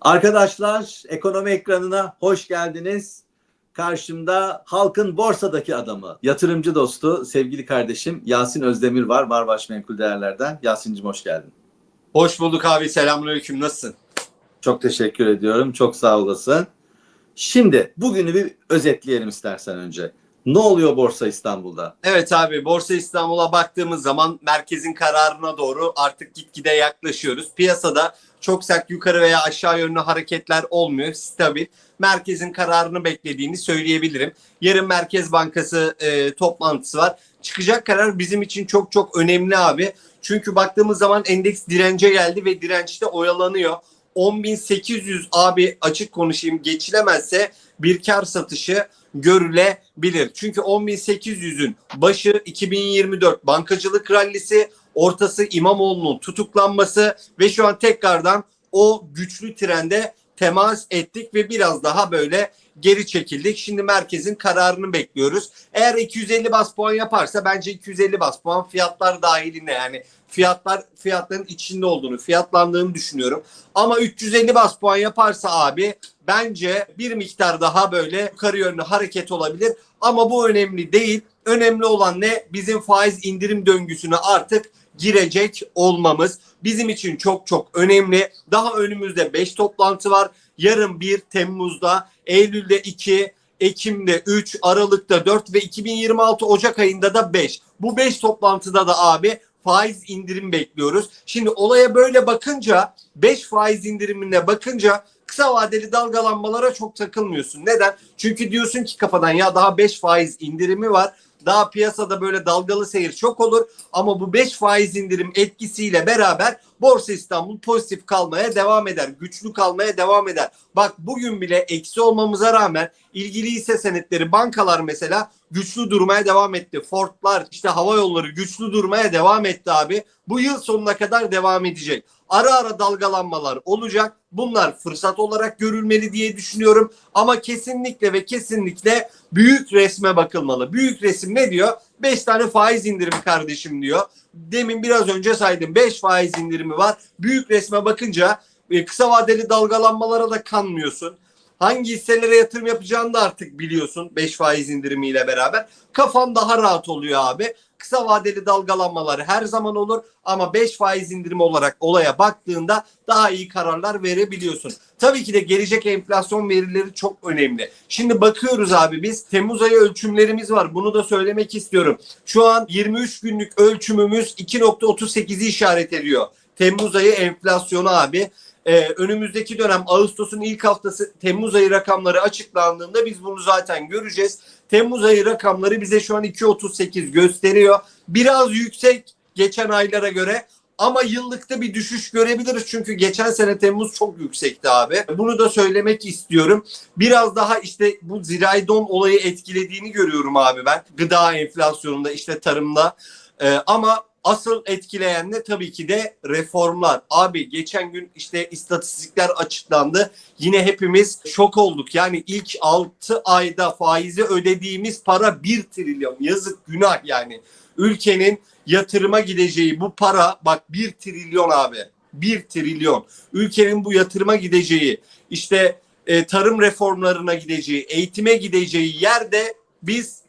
Arkadaşlar ekonomi ekranına hoş geldiniz. Karşımda halkın borsadaki adamı, yatırımcı dostu, sevgili kardeşim Yasin Özdemir var. Marbaş Menkul Değerler'den. Yasin'cim hoş geldin. Hoş bulduk abi. Selamünaleyküm. Nasılsın? Çok teşekkür ediyorum. Çok sağ olasın. Şimdi bugünü bir özetleyelim istersen önce. Ne oluyor Borsa İstanbul'da? Evet abi Borsa İstanbul'a baktığımız zaman merkezin kararına doğru artık gitgide yaklaşıyoruz. Piyasada çok sert yukarı veya aşağı yönlü hareketler olmuyor. Stabil. Merkezin kararını beklediğini söyleyebilirim. Yarın Merkez Bankası e, toplantısı var. Çıkacak karar bizim için çok çok önemli abi. Çünkü baktığımız zaman endeks dirence geldi ve dirençte oyalanıyor. 10.800 abi açık konuşayım geçilemezse bir kar satışı görülebilir. Çünkü 10.800'ün başı 2024 bankacılık rallisi, ortası İmamoğlu'nun tutuklanması ve şu an tekrardan o güçlü trende temas ettik ve biraz daha böyle geri çekildik. Şimdi merkezin kararını bekliyoruz. Eğer 250 bas puan yaparsa bence 250 bas puan fiyatlar dahilinde yani fiyatlar fiyatların içinde olduğunu, fiyatlandığını düşünüyorum. Ama 350 bas puan yaparsa abi bence bir miktar daha böyle yukarı yönlü hareket olabilir. Ama bu önemli değil. Önemli olan ne? Bizim faiz indirim döngüsüne artık girecek olmamız bizim için çok çok önemli. Daha önümüzde 5 toplantı var. Yarın 1 Temmuz'da, Eylül'de 2, Ekim'de 3, Aralık'ta 4 ve 2026 Ocak ayında da 5. Bu 5 toplantıda da abi faiz indirim bekliyoruz. Şimdi olaya böyle bakınca 5 faiz indirimine bakınca kısa vadeli dalgalanmalara çok takılmıyorsun. Neden? Çünkü diyorsun ki kafadan ya daha 5 faiz indirimi var. Daha piyasada böyle dalgalı seyir çok olur ama bu 5 faiz indirim etkisiyle beraber Borsa İstanbul pozitif kalmaya devam eder. Güçlü kalmaya devam eder. Bak bugün bile eksi olmamıza rağmen ilgili hisse senetleri bankalar mesela güçlü durmaya devam etti. Fordlar işte hava yolları güçlü durmaya devam etti abi. Bu yıl sonuna kadar devam edecek. Ara ara dalgalanmalar olacak. Bunlar fırsat olarak görülmeli diye düşünüyorum. Ama kesinlikle ve kesinlikle büyük resme bakılmalı. Büyük resim ne diyor? 5 tane faiz indirimi kardeşim diyor. Demin biraz önce saydım 5 faiz indirimi var. Büyük resme bakınca e, kısa vadeli dalgalanmalara da kanmıyorsun. Hangi hisselere yatırım yapacağını da artık biliyorsun 5 faiz indirimiyle beraber. Kafan daha rahat oluyor abi. Kısa vadeli dalgalanmalar her zaman olur ama 5 faiz indirimi olarak olaya baktığında daha iyi kararlar verebiliyorsun. Tabii ki de gelecek enflasyon verileri çok önemli. Şimdi bakıyoruz abi biz Temmuz ayı ölçümlerimiz var. Bunu da söylemek istiyorum. Şu an 23 günlük ölçümümüz 2.38'i işaret ediyor. Temmuz ayı enflasyonu abi. Ee, önümüzdeki dönem Ağustos'un ilk haftası Temmuz ayı rakamları açıklandığında biz bunu zaten göreceğiz. Temmuz ayı rakamları bize şu an 2.38 gösteriyor. Biraz yüksek geçen aylara göre ama yıllıkta bir düşüş görebiliriz çünkü geçen sene Temmuz çok yüksekti abi. Bunu da söylemek istiyorum. Biraz daha işte bu ziraydon olayı etkilediğini görüyorum abi ben. Gıda enflasyonunda işte tarımda. Ee, ama asıl etkileyen de tabii ki de reformlar. Abi geçen gün işte istatistikler açıklandı. Yine hepimiz şok olduk. Yani ilk 6 ayda faizi ödediğimiz para 1 trilyon. Yazık günah yani. Ülkenin yatırıma gideceği bu para bak 1 trilyon abi. 1 trilyon. Ülkenin bu yatırıma gideceği işte e, tarım reformlarına gideceği, eğitime gideceği yerde biz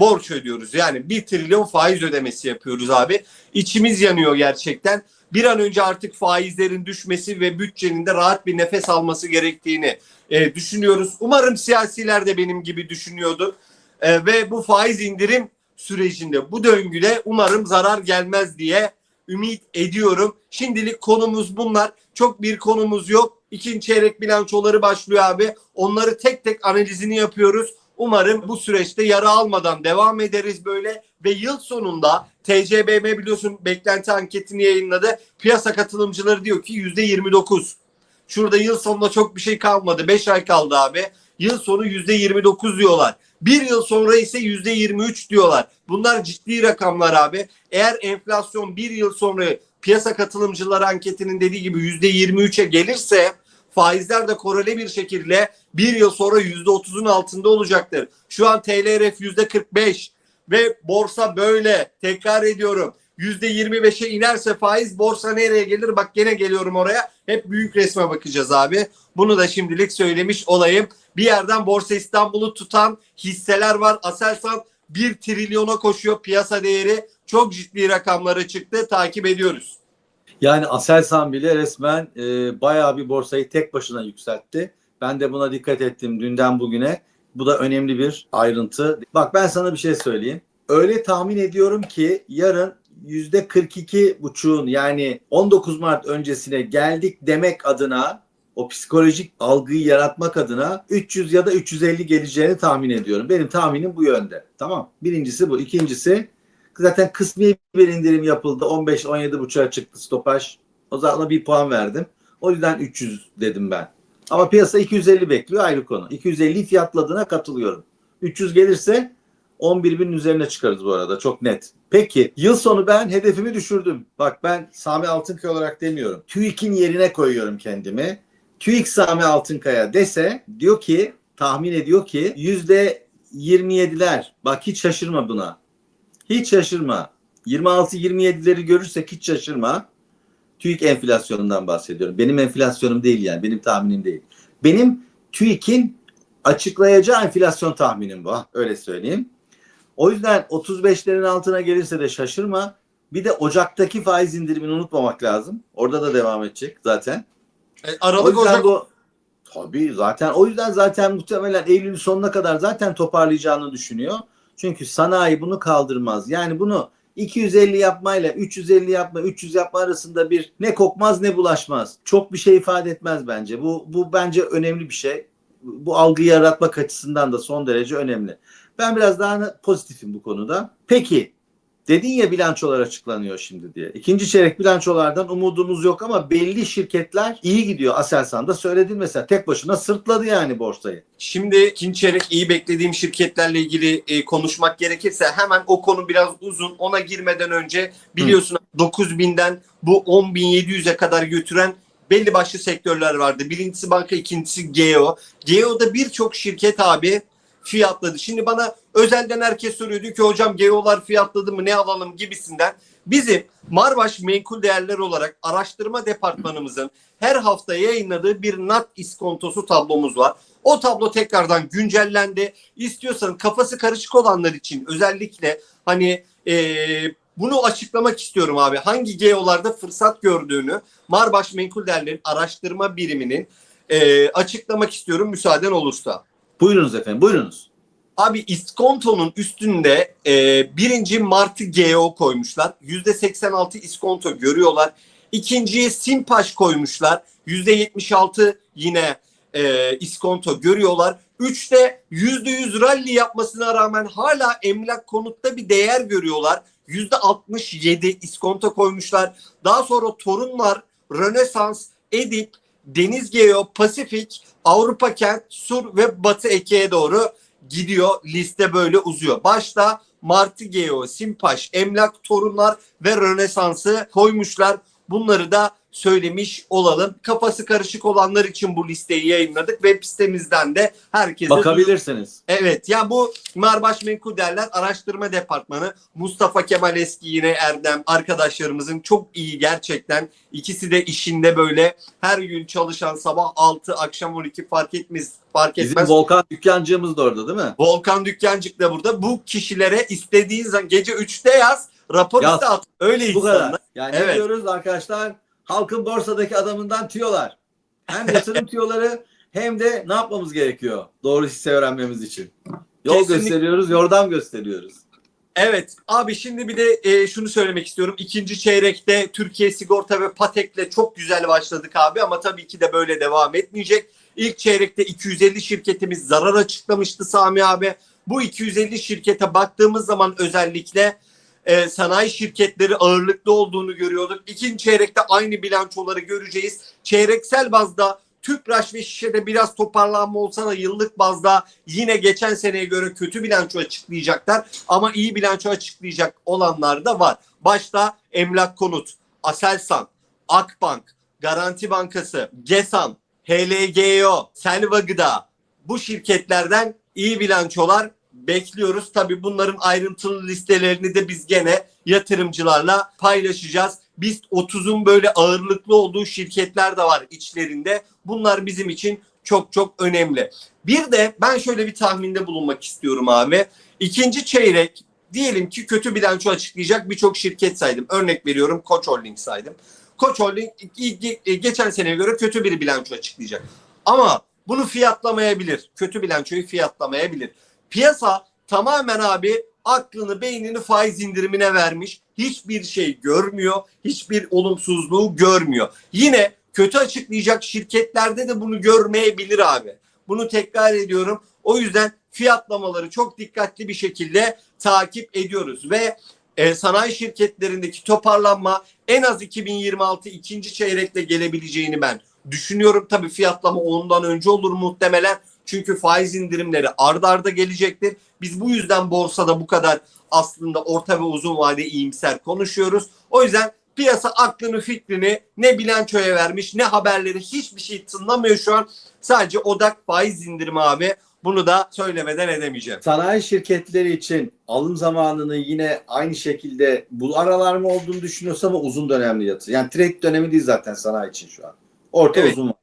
borç ödüyoruz. Yani 1 trilyon faiz ödemesi yapıyoruz abi. İçimiz yanıyor gerçekten. Bir an önce artık faizlerin düşmesi ve bütçenin de rahat bir nefes alması gerektiğini e, düşünüyoruz. Umarım siyasiler de benim gibi düşünüyordu. E, ve bu faiz indirim sürecinde bu döngüde umarım zarar gelmez diye ümit ediyorum. Şimdilik konumuz bunlar. Çok bir konumuz yok. İkinci çeyrek bilançoları başlıyor abi. Onları tek tek analizini yapıyoruz. Umarım bu süreçte yara almadan devam ederiz böyle ve yıl sonunda TCBM biliyorsun beklenti anketini yayınladı. Piyasa katılımcıları diyor ki yüzde 29. Şurada yıl sonunda çok bir şey kalmadı. 5 ay kaldı abi. Yıl sonu yüzde 29 diyorlar. Bir yıl sonra ise yüzde 23 diyorlar. Bunlar ciddi rakamlar abi. Eğer enflasyon bir yıl sonra piyasa katılımcıları anketinin dediği gibi yüzde 23'e gelirse faizler de korele bir şekilde bir yıl sonra yüzde otuzun altında olacaktır. Şu an TLRF yüzde 45 ve borsa böyle tekrar ediyorum. %25'e inerse faiz borsa nereye gelir? Bak gene geliyorum oraya. Hep büyük resme bakacağız abi. Bunu da şimdilik söylemiş olayım. Bir yerden Borsa İstanbul'u tutan hisseler var. Aselsan 1 trilyona koşuyor piyasa değeri. Çok ciddi rakamlara çıktı. Takip ediyoruz. Yani Aselsan bile resmen e, bayağı bir borsayı tek başına yükseltti. Ben de buna dikkat ettim dünden bugüne. Bu da önemli bir ayrıntı. Bak ben sana bir şey söyleyeyim. Öyle tahmin ediyorum ki yarın yüzde 42 buçuğun yani 19 Mart öncesine geldik demek adına o psikolojik algıyı yaratmak adına 300 ya da 350 geleceğini tahmin ediyorum. Benim tahminim bu yönde. Tamam. Birincisi bu. İkincisi zaten kısmi bir indirim yapıldı. 15-17 buçuğa çıktı stopaj. O zaman bir puan verdim. O yüzden 300 dedim ben. Ama piyasa 250 bekliyor ayrı konu. 250 fiyatladığına katılıyorum. 300 gelirse 11 binin üzerine çıkarız bu arada çok net. Peki yıl sonu ben hedefimi düşürdüm. Bak ben Sami Altınkaya olarak demiyorum. TÜİK'in yerine koyuyorum kendimi. TÜİK Sami Altınkaya dese diyor ki tahmin ediyor ki yüzde 27'ler bak hiç şaşırma buna. Hiç şaşırma. 26-27'leri görürsek hiç şaşırma. TÜİK enflasyonundan bahsediyorum. Benim enflasyonum değil yani. Benim tahminim değil. Benim TÜİK'in açıklayacağı enflasyon tahminim bu. Öyle söyleyeyim. O yüzden 35'lerin altına gelirse de şaşırma. Bir de Ocak'taki faiz indirimini unutmamak lazım. Orada da devam edecek zaten. E, O Aralık yüzden Ocak bu tabii zaten o yüzden zaten muhtemelen Eylül sonuna kadar zaten toparlayacağını düşünüyor. Çünkü sanayi bunu kaldırmaz. Yani bunu 250 yapmayla 350 yapma 300 yapma arasında bir ne kokmaz ne bulaşmaz. Çok bir şey ifade etmez bence. Bu bu bence önemli bir şey. Bu algıyı yaratmak açısından da son derece önemli. Ben biraz daha pozitifim bu konuda. Peki Dedin ya bilançolar açıklanıyor şimdi diye. İkinci çeyrek bilançolardan umudumuz yok ama belli şirketler iyi gidiyor. Aselsan'da söyledin mesela tek başına sırtladı yani borsayı. Şimdi ikinci çeyrek iyi beklediğim şirketlerle ilgili e, konuşmak gerekirse hemen o konu biraz uzun. Ona girmeden önce biliyorsun 9000'den bu 10.700'e kadar götüren belli başlı sektörler vardı. Birincisi banka, ikincisi Geo. Geo'da birçok şirket abi fiyatladı. Şimdi bana özelden herkes soruyor diyor ki hocam Geo'lar fiyatladı mı ne alalım gibisinden. Bizim Marbaş Menkul Değerler olarak araştırma departmanımızın her hafta yayınladığı bir NAT iskontosu tablomuz var. O tablo tekrardan güncellendi. İstiyorsan kafası karışık olanlar için özellikle hani eee, bunu açıklamak istiyorum abi. Hangi geolarda fırsat gördüğünü Marbaş Menkul Değerlerin araştırma biriminin eee, açıklamak istiyorum müsaaden olursa. Buyurunuz efendim buyurunuz. Abi iskontonun üstünde e, birinci Martı GO koymuşlar. Yüzde 86 iskonto görüyorlar. İkinciye Simpaş koymuşlar. Yüzde 76 yine e, iskonto görüyorlar. Üçte yüzde yüz rally yapmasına rağmen hala emlak konutta bir değer görüyorlar. Yüzde 67 iskonto koymuşlar. Daha sonra Torunlar, Rönesans, Edip, Deniz Geo, Pasifik, Avrupa Kent, Sur ve Batı Eke'ye doğru gidiyor. Liste böyle uzuyor. Başta Martı Geo, Simpaş, Emlak, Torunlar ve Rönesans'ı koymuşlar. Bunları da söylemiş olalım. Kafası karışık olanlar için bu listeyi yayınladık. Web sitemizden de herkese Bakabilirsiniz. Evet ya bu Marbaş Menkul Değerler Araştırma Departmanı Mustafa Kemal Eski yine Erdem arkadaşlarımızın çok iyi gerçekten ikisi de işinde böyle her gün çalışan sabah 6 akşam 12 fark etmez fark Bizim etmez. Volkan dükkancığımız da orada değil mi? Volkan Dükkancık da burada. Bu kişilere istediğin zaman gece 3'te yaz rapor Yaz. at. Öyle Bu insanlar. kadar. Yani ne Evet. diyoruz arkadaşlar? Halkın borsadaki adamından tüyolar. Hem yatırım tüyoları hem de ne yapmamız gerekiyor doğru hisse öğrenmemiz için. Yol Kesinlikle. gösteriyoruz, yordam gösteriyoruz. Evet abi şimdi bir de e, şunu söylemek istiyorum. İkinci çeyrekte Türkiye Sigorta ve Patek'le çok güzel başladık abi ama tabii ki de böyle devam etmeyecek. İlk çeyrekte 250 şirketimiz zarar açıklamıştı Sami abi. Bu 250 şirkete baktığımız zaman özellikle e, sanayi şirketleri ağırlıklı olduğunu görüyorduk. İkinci çeyrekte aynı bilançoları göreceğiz. Çeyreksel bazda Tüpraş ve Şişe'de biraz toparlanma olsa da yıllık bazda yine geçen seneye göre kötü bilanço açıklayacaklar. Ama iyi bilanço açıklayacak olanlar da var. Başta Emlak Konut, Aselsan, Akbank, Garanti Bankası, GESAN, HLGO, Selva Gıda bu şirketlerden iyi bilançolar bekliyoruz. Tabii bunların ayrıntılı listelerini de biz gene yatırımcılarla paylaşacağız. BIST 30'un böyle ağırlıklı olduğu şirketler de var içlerinde. Bunlar bizim için çok çok önemli. Bir de ben şöyle bir tahminde bulunmak istiyorum abi. İkinci çeyrek diyelim ki kötü bilanço açıklayacak birçok şirket saydım. Örnek veriyorum Koç Holding saydım. Koç Holding ge- geçen seneye göre kötü bir bilanço açıklayacak. Ama bunu fiyatlamayabilir. Kötü bilançoyu fiyatlamayabilir. Piyasa tamamen abi aklını beynini faiz indirimine vermiş. Hiçbir şey görmüyor. Hiçbir olumsuzluğu görmüyor. Yine kötü açıklayacak şirketlerde de bunu görmeyebilir abi. Bunu tekrar ediyorum. O yüzden fiyatlamaları çok dikkatli bir şekilde takip ediyoruz ve e, sanayi şirketlerindeki toparlanma en az 2026 ikinci çeyrekte gelebileceğini ben düşünüyorum. Tabii fiyatlama ondan önce olur muhtemelen. Çünkü faiz indirimleri ardarda arda gelecektir. Biz bu yüzden borsada bu kadar aslında orta ve uzun vade iyimser konuşuyoruz. O yüzden piyasa aklını fikrini ne bilançoya vermiş ne haberleri hiçbir şey tınlamıyor şu an. Sadece odak faiz indirimi abi. Bunu da söylemeden edemeyeceğim. Sanayi şirketleri için alım zamanını yine aynı şekilde bu aralar mı olduğunu düşünüyorsa ama uzun dönemli yatır. Yani trade dönemi değil zaten sanayi için şu an. Orta Evet. uzun.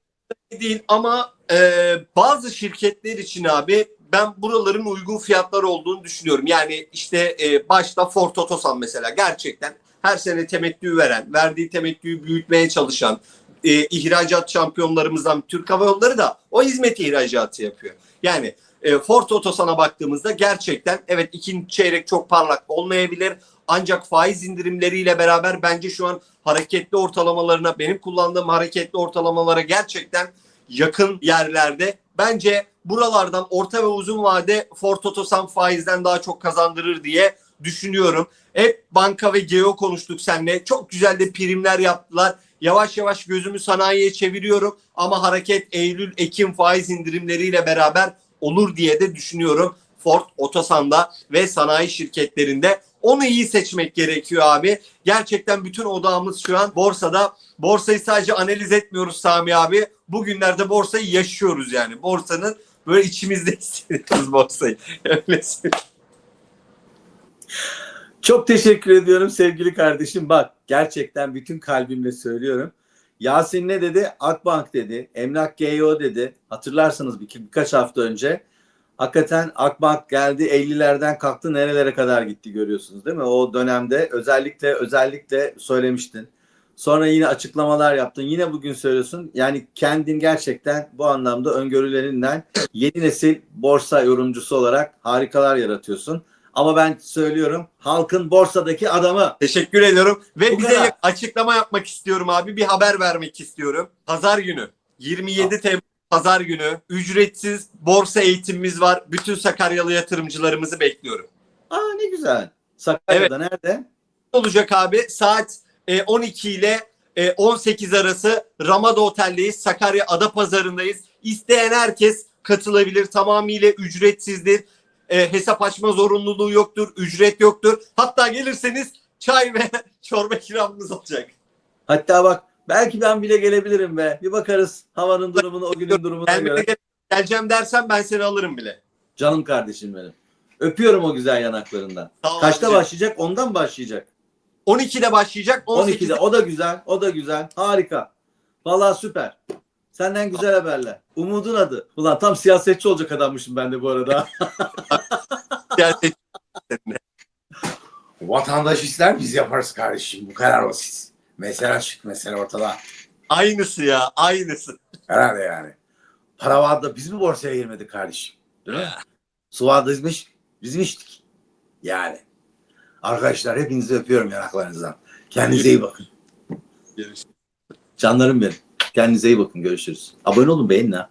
değil ama e, bazı şirketler için abi ben buraların uygun fiyatlar olduğunu düşünüyorum. Yani işte e, başta Ford Otosan mesela gerçekten her sene temettü veren, verdiği temettüyü büyütmeye çalışan e, ihracat şampiyonlarımızdan Türk Hava Yolları da o hizmet ihracatı yapıyor. Yani e, Ford Otosan'a baktığımızda gerçekten evet ikinci çeyrek çok parlak olmayabilir. Ancak faiz indirimleriyle beraber bence şu an hareketli ortalamalarına benim kullandığım hareketli ortalamalara gerçekten yakın yerlerde. Bence buralardan orta ve uzun vade Ford Otosan faizden daha çok kazandırır diye düşünüyorum. Hep banka ve geo konuştuk seninle. Çok güzel de primler yaptılar. Yavaş yavaş gözümü sanayiye çeviriyorum ama hareket Eylül Ekim faiz indirimleriyle beraber olur diye de düşünüyorum. Ford Otosan'da ve sanayi şirketlerinde onu iyi seçmek gerekiyor abi. Gerçekten bütün odağımız şu an borsada. Borsayı sadece analiz etmiyoruz Sami abi. Bugünlerde borsayı yaşıyoruz yani. Borsanın böyle içimizde hissediyoruz borsayı. Çok teşekkür ediyorum sevgili kardeşim. Bak gerçekten bütün kalbimle söylüyorum. Yasin ne dedi? Akbank dedi. Emlak GEO dedi. Hatırlarsanız bir, birkaç hafta önce. Hakikaten Akbank geldi 50'lerden kalktı nerelere kadar gitti görüyorsunuz değil mi? O dönemde özellikle özellikle söylemiştin. Sonra yine açıklamalar yaptın. Yine bugün söylüyorsun. Yani kendin gerçekten bu anlamda öngörülerinden yeni nesil borsa yorumcusu olarak harikalar yaratıyorsun. Ama ben söylüyorum halkın borsadaki adamı. Teşekkür ediyorum. Ve Bu bir de kadar. açıklama yapmak istiyorum abi. Bir haber vermek istiyorum. Pazar günü 27 Temmuz Pazar günü ücretsiz borsa eğitimimiz var. Bütün Sakaryalı yatırımcılarımızı bekliyorum. Aa ne güzel. Sakarya'da nerede? olacak abi. Saat e, 12 ile e, 18 arası Ramada Otel'deyiz. Sakarya Adapazarı'ndayız. İsteyen herkes katılabilir. Tamamıyla ücretsizdir. E, hesap açma zorunluluğu yoktur. Ücret yoktur. Hatta gelirseniz çay ve çorba ikramımız olacak. Hatta bak belki ben bile gelebilirim be. Bir bakarız havanın durumunu o günün durumuna Gelmene göre. geleceğim dersen ben seni alırım bile. Canım kardeşim benim. Öpüyorum o güzel yanaklarından. Tamam Kaçta abicim. başlayacak? Ondan başlayacak? 12'de başlayacak. 18'de 12'de. O da güzel. O da güzel. Harika. Vallahi süper. Senden güzel haberler. Umudun adı. Ulan tam siyasetçi olacak adammışım ben de bu arada. siyaset- Vatandaş ister biz yaparız kardeşim. Bu kadar basit. Mesele açık, mesele ortada. Aynısı ya. Aynısı. Herhalde yani. Para vardı biz mi borsaya girmedik kardeşim? Değil mi? Su vardı biz mi biz mi içtik? Yani. Arkadaşlar hepinizi öpüyorum yanaklarınızdan. Kendinize iyi bakın. Canlarım benim. Kendinize iyi bakın. Görüşürüz. Abone olun beğenin ha.